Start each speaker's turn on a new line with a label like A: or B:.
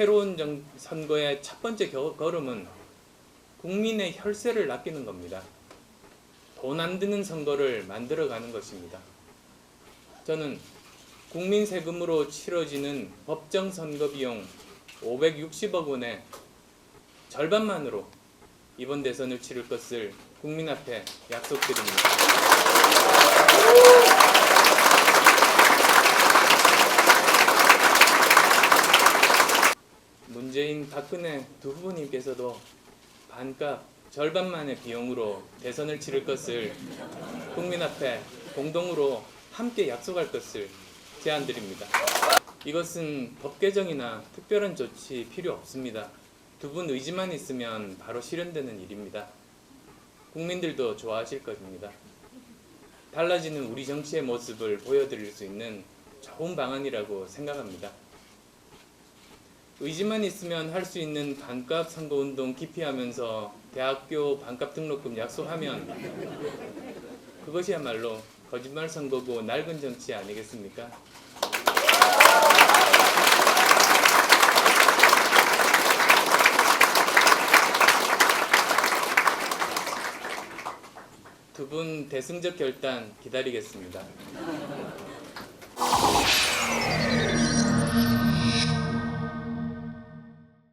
A: 새로운 정- 선거의 첫 번째 겨- 걸음은 국민의 혈세를 낚이는 겁니다. 돈 안 드는 선거를 만들어가는 것입니다. 저는 국민 세금으로 치러지는 법정 선거 비용 560억 원의 절반만으로 이번 대선을 치를 것을 국민 앞에 약속드립니다. 박근혜 두 후보님께서도 반값 절반만의 비용으로 대선을 치를 것을 국민 앞에 공동으로 함께 약속할 것을 제안드립니다. 이것은 법 개정이나 특별한 조치 필요 없습니다. 두 분 의지만 있으면 바로 실현되는 일입니다. 국민들도 좋아하실 것입니다. 달라지는 우리 정치의 모습을 보여드릴 수 있는 좋은 방안이라고 생각합니다. 의지만 있으면 할 수 있는 반값 선거운동 기피하면서 대학교 반값 등록금 약속하면 그것이야말로 거짓말 선거고 낡은 정치 아니겠습니까? 두 분 대승적 결단 기다리겠습니다.